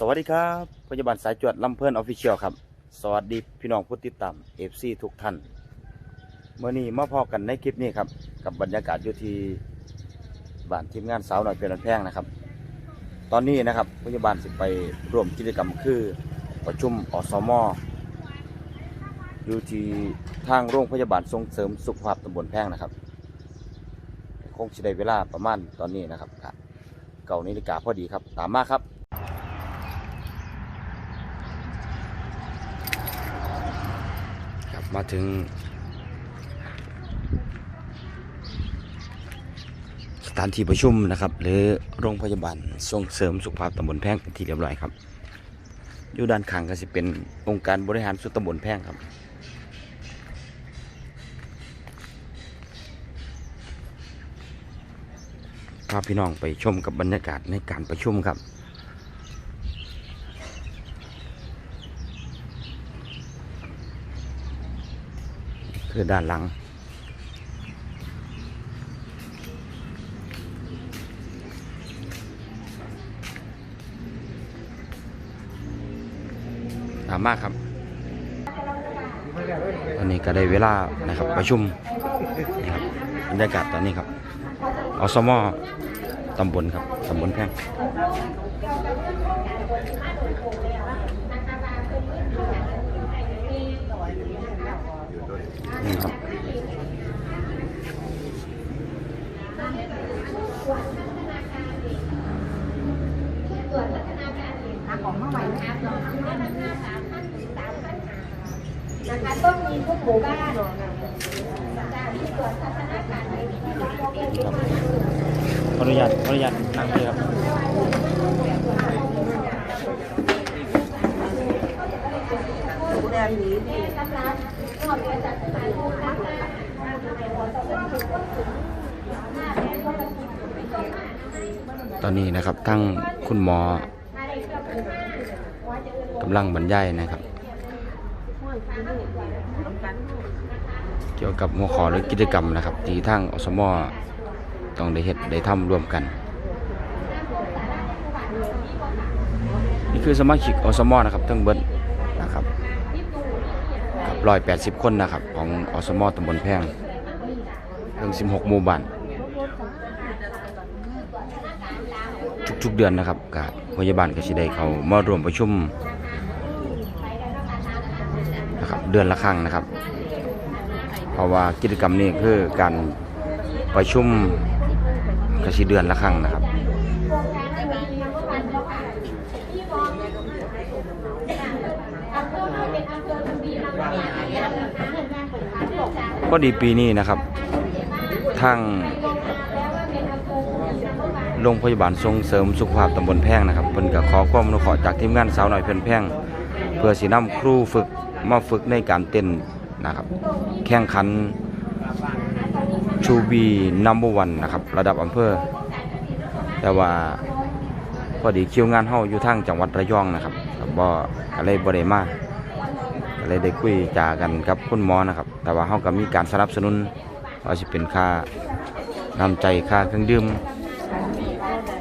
สวัสดีครับพยาบาลสายจวดลำเพลินออฟฟิเชียลครับ สวัสดีพี่น้องผู้ติดตามเอฟซีทุกท่านเมื่อนี้มาพอกันในคลิปนี้ครับกับบรรยากาศอยู่ที่บ้านทีมงานสาวหน่อยเป็นรันแพงนะครับ ตอนนี้นะครับพยาบาลสิไปร่วมกิจกรรมคือประชุมอสมอยู่ที่ทางโรงพยาบาลส่งเสริมสุขภาพตำบลแพงนะครับ คงจะได้เวลาประมาณตอนนี้นะครับเก่านาฬิกาพอดีครับ ตามมาครับ ครับ มาถึงสถานที่ประชุมนะครับ หรือโรงพยาบาลส่งเสริมสุขภาพตำบลแพงเป็นที่เรียบร้อยครับ อยู่ด้านข้างก็จะเป็นองค์การบริหารส่วนตำบลแพงครับพาพี่น้องไปชมกับบรรยากาศในการประชุมครับ คือด้านหลังตามมากครับตอนนี้ก็ได้เวลานะครับประชุมนะครับบรรยากาศตอนนี้ครับอสมอตำบลครับตำบลแพงนี่ครับ นะคะต้องมีทุกหมู่บ้านจากที่ตรวจพัฒนาการในที่เราพบเห็นครับขออนุญาตขออนุญาตนั่งเลยครับแม่กำลังนอกจากสถานทูตนะคะในหัวสมองหน้าแม่ก็จะมีตัวมาตอนนี้นะครับทั้งคุณหมอกำลังบรรยายนะครับ เกี่ยวกับหัวข้อหรือกิจกรรมนะครับ ที่ทางอสมอต้องได้เฮ็ดได้ทำร่วมกัน นี่คือสมาชิกอสมอนะครับทั้งเบิดนะครับกับร้อยแปดสิบคนนะครับ ของอสมอตำบลแพงเพิ่งสิบหกหมู่บ้านทุกๆเดือนนะครับกับพยาบาลก็สิได้เขามารวมประชุมนะครับเดือนละครั้งนะครับ เพราะว่ากิจกรรมนี้คือการประชุมกสิเดือนละครั้งนะครับก็ดีปีนี้นะครับทางโรงพยาบาลส่งเสริมสุขภาพตำบลแพงนะครับเพิ่นก็ขอความอนุเคราะห์จากทีมงานสาวหน่อยเพิ่นแพงเพื่อสินำครูฝึกมาฝึกในการเต้น นะครับ แข่งขันชูบีนัมเบอร์วันนะครับ ระดับอำเภอ แต่ว่าพอดีคิวงานเฮาอยู่ทางจังหวัดระยองนะครับบ่ก็เลยบ่ได้มาก็เลยได้คุยจากันกับคุณหมอนะครับ แต่ว่าเฮาก็มีการสนับสนุนว่าสิเป็นค่านำใจค่าเครื่องดื่ม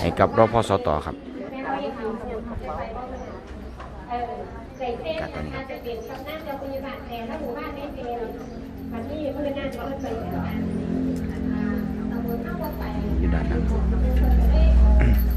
ให้กับรพสตครับการตอนนี้ครับ อนนั่งเขาไปตำบลเข้าไปอยู่ด้านหลัง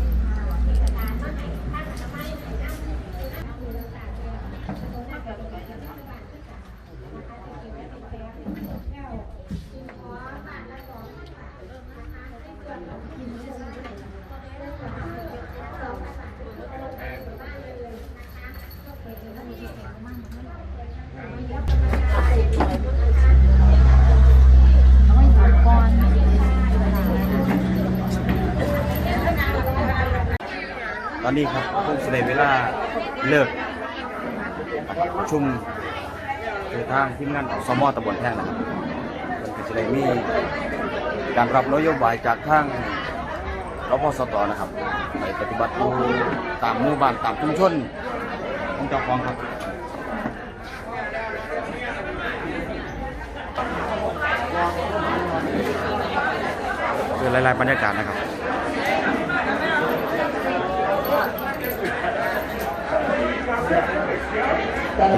อนนี้ครับคงแสดงเวลาเลิกประชุมคือทางทีมงานอสมอตำบลแท่งนะครับมันก็จะได้มีการรับนโยบายจากทางรพสตนะครับไปปฏิบัติอยู่ตามหมู่บ้านตามชุมชนของเจ้าของครับคือหลายๆบรรยากาศนะครับ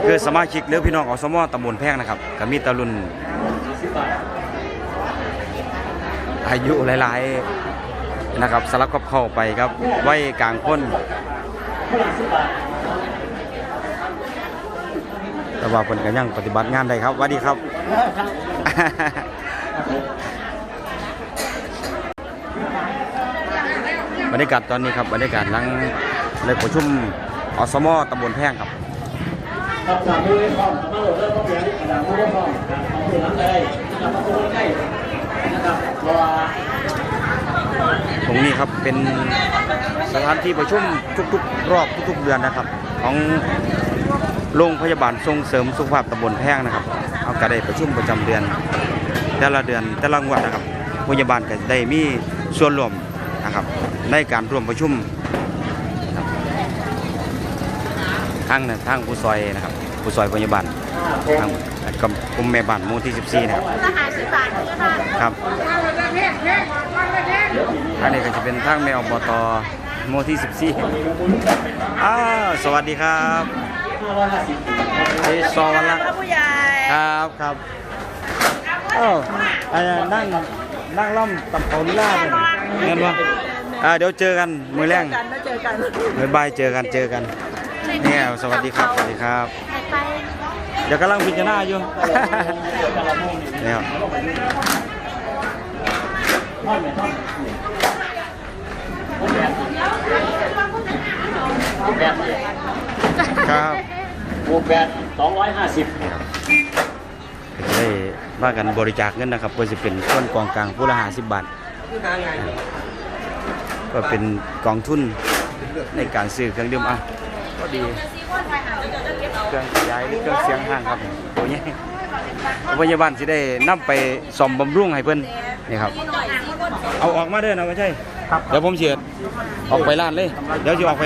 คือสมาชิกหรือพี่น้องอสมอตำบลแพงนะครับก็มีตะลุนอายุหลายๆนะครับสลับกับเข้าไปครับไว้กลางคนแต่ว่าเพิ่นก็ยังปฏิบัติงานได้ครับวัสดีครับ บรรยากาศตอนนี้ครับบรรยากาศหลังเลิกประชุม อสมอตำบลแพงครับครับจากผู้เล่นพร้อมมาโหลดเริ่มเข้าเรียนจากผู้เล่นพร้อมเอาผู้หลังเลยจากประตูใกล้นะครับเพราะว่าตรงนี้ครับเป็นสถานที่ประชุมทุกๆ รอบทุกๆเดือนนะครับ ของโรงพยาบาลส่งเสริมสุขภาพตำบลแพงนะครับ เอาก็ได้ประชุมประจำเดือน แต่ละเดือนแต่ละงวดนะครับพยาบาลก็ได้มีส่วนร่วมนะครับในการร่วมประชุมนะครับ ทางนั้นทางผู้ซอยนะครับผู้ซอยพยาบาลทางกับกลุ่มแม่บ้านหมู่ที่ 14 นะครับทหารสิบบาทค่ะครับอันนี้ก็จะเป็นทางแมวบตโมที่ 14อ้าวสวัสดีครับไอซอวันละผู้ใหญ่ครับครับเอ้าอันนั้นนั่งนั่งล่อมตับเขาลีลาเลยเงินวะอ่าเดี๋ยวเจอกัน มือแรงกันไม่เจอกันมือบายเจอกันเจอกัน เนี่ยสวัสดีครับสวัสดีครับ ไปเดี๋ยวกำลังพิจารณาอยู่ เนี่ยท่อนเนี่ยท่อนแบตครับโอ้แบตสองร้อยห้าสิบได้ว่ากันบริจาคเงินนะครับเพื่อจะเป็นส่วนกองกลางผู้ละหาสิบบาทก็เป็นกองทุนในการซื้อเครื่องดื่มอะ ก็ดีเครื่องขยายเครื่องเสียงห้างครับตัวนี้พยาบาลสิได้นำไปซ่อมบำรุงให้เพิ่นนี่ครับ เอาออกมาเด้อนะไม่ใช่เดี๋ยวผมเสียดออกไปร้านเลย เดี๋ยวสิออกไป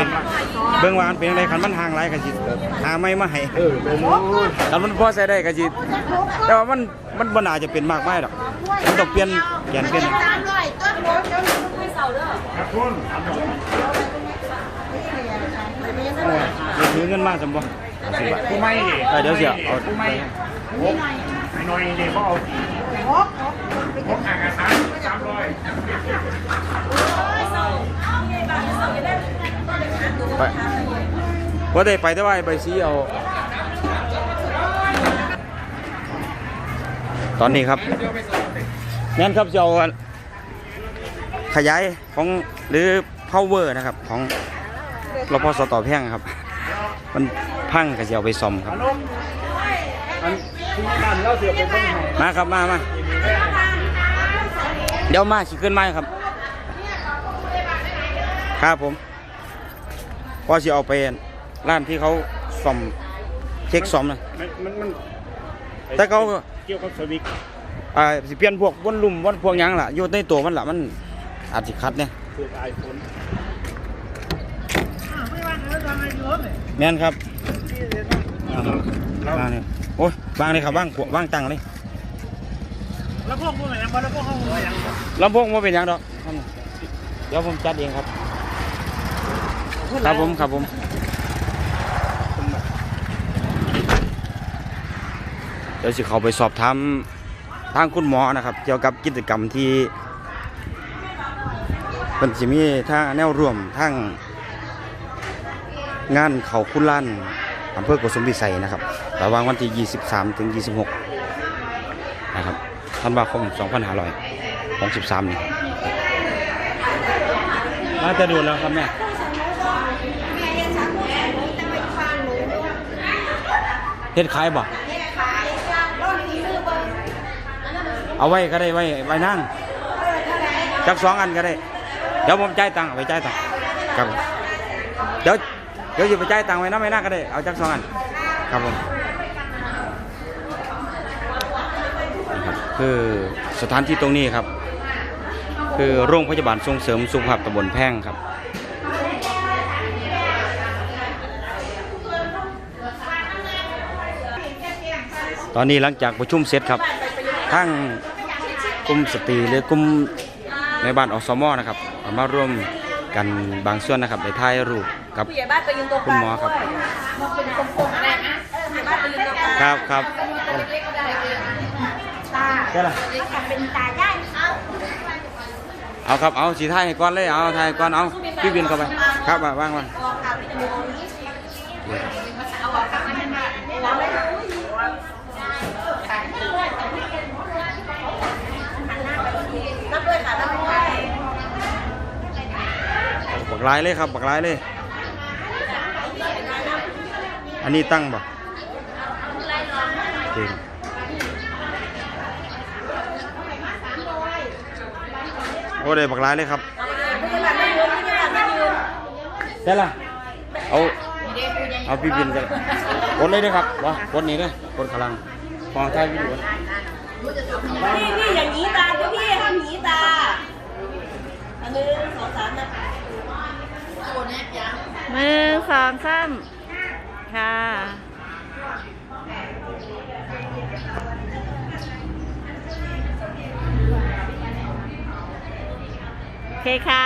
เบิ่งวานเป็นจังไดคันมันห่างหลายก็สิหาไม้มาให้คันมันพอใช้ได้ก็สิแต่ว่ามันมันบ่น่าจะเป็นมากไมายดอกมันต้องเปลี่ยนแกนเปลี่ยนตามร้อยน รถเดี๋ยวหนูไม่เศร้าเด้อเดี๋ยวถือเงินมาสมบ่สิบบาทผู้ไม่ดิเออเดี๋ยวเสียเอาผู้ไม่โอ้ไอ้น้อยเดี๋ยวเขาเอาหกห่างกันสามสามร้อยไปว่าได้ไปแต่ว่าไอ้ใบซีเอาตอนนี้ครับงั้นครับจะเอาขยายของหรือ power นะครับของ รพสตแพ่งครับ มันพังก็จะเอาไปซ่อมครับอันที่บ้านเราเสียเป็นคนไหนมาครับมามาเดี๋ยวมาสิขึ้นมาครับ ครับผมพอสิเอาไปร้านที่เขาซ่อมเช็คซ่อมนะมันมันมันแต่เขาเกี่ยวกับสวิกอ่าสิเปลี่ยนพวกวนลุ่มวนพวกหยังล่ะอยู่ในตัวมันล่ะมันอาจสิคัดเนี่ยคือไอโฟน แม่นครับวางนี่โอ้ยวางเลยครับวางขววางตังเลยแล้วพวกมึงอะไรนะแล้วพวกเขามึงอะไรอย่างลำโพงว่าเป็นหยังดอกเดี๋ยวผมจัดเองครับ ครับผมครับผมเดี๋ยวสิเขาไปสอบถามทางคุณหมอนะครับ เกี่ยวกับกิจกรรมที่เป็นสิมีทางแนวร่วมทาง งานเขาคุณลั่นอำเภอโกสุมพิสัยนะครับ ระหว่างวันที่ 23 ถึง 26 นะครับธันวาคม 2563 นี่น่าจะดูแล้วครับแม่เฮ็ดขายบ่เอาไว้ก็ได้ไว้ไว้นั่งจักสองอันก็ได้ เดี๋ยวผมจ่ายตังค์ไปจ่ายตังค์ครับเดี๋ยว เดี๋ยวจะไปจ่ายตังค์ไว้นะไม่น่าก็ได้ เอาจักสองอัน ครับผมครับคือสถานที่ตรงนี้ครับ คือโรงพยาบาลส่งเสริมสุขภาพตำบลแพ่งครับตอนนี้หลังจากประชุมเสร็จครับทั้งกลุ่มสตรีหรือกลุ่มในบ้านอสมอนะครับเอามาร่วมกันบางส่วนนะครับในถ่ายรูป กับผู้ใหญ่บ้านไปยืนตรงกคุณลางหมอครับด้วยมาเป็นกลมๆอะไรนะครับครับตาได้ละถ้าเป็นตาย่ายเอาเอาครับเอาสีไทายให้ก่อนเลยเอาไทายก่อนเอาพี่บินเข้าไปครับว่างว่างว่างนับด้วยค่ะนับด้วยบักลายเลยครับบักลายเลย อันนี้ตั้งบ่จริงโอ้ได้บักลายเลยครับได้ละเอาเอาพี่บินกันกดเลยเด้อครับวะกดนี้เด้อกดขางหลังฟองท้ายวิดีโอพี่พี่อย่างนี้ตาพี่พี่ทำหนีตาอันหนึ่งสองสามนะมือสองสาม ค่ะ โอเคค่ะ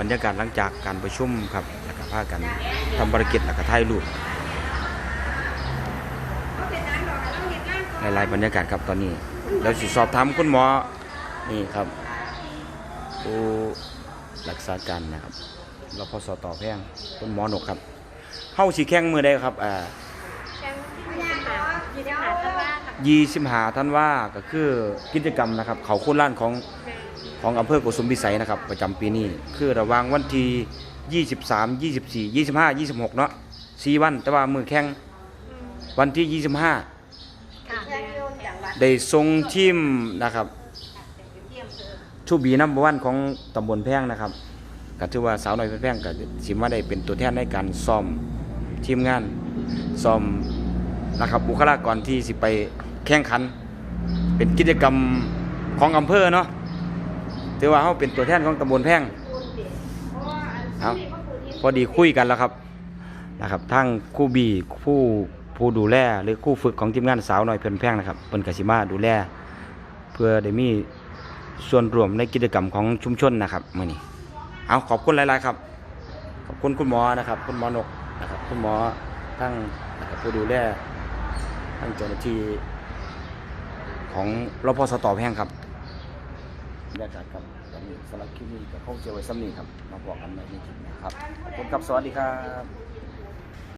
บรรยากาศหลังจากการประชุมครับแล้วก็พากันทำภารกิจแล้วก็ถ่ายรูปหลายๆบรรยากาศครับตอนนี้เดี๋ยวสิสอบถามคุณหมอ นี่ครับผู้รักษาการนะครับรพสต่อแพงคุณหมอหนกครับ เข้าสีแข้งมือได้ครับอ่าแชมป์ที่หาที่หาตะว่าค่ะยี่สิบหาท่านว่าก็คือกิจกรรมนะครับ เขาโค่นล้านของของอำเภอโกสุมพิสัยนะครับ ประจำปีนี้ คือระหว่างวันที่ 23 24 25 26 เนาะ4วัน แต่ว่ามือแข่งวันที่ 25ค่ะได้ส่งทีมนะครับชูบีนัมเบอร์วันของตำบลแพงนะครับก็ถือว่าสาวน้อยเพชรแพงก็สิมาได้เป็นตัวแทนในการซ้อม ทีมงานซ้อมนะครับบุคลากรที่สิไปแข่งขัน เป็นกิจกรรมของอำเภอเนาะถือว่าเขาเป็นตัวแทนของตำบลแพงเอาพอดีคุยกันแล้วครับนะครับทั้งคู่บีผู้ผู้ดูแลหรือคู่ฝึกของทีมงานสาวน้อยเพิ่นแพงนะครับเพิ่นกสิมาดูแลเพื่อได้มีส่วนรวมในกิจกรรมของชุมชนนะครับมื้อนี้เอาขอบคุณหลาย ๆ ครับ ขอบคุณคุณหมอนะครับ คุณหมอนก คุณหมอทั้งผู้ดูแลทั้งเจ้าหน้าที่ของรพสตแพงครับบรรยากาศครับตอนนี้สำหรับคลิปนี้ก็คงจะไว้ซ้ำนี้ครับมาบอกกันในคลิปนะครับขอบคุณครับสวัสดีครับ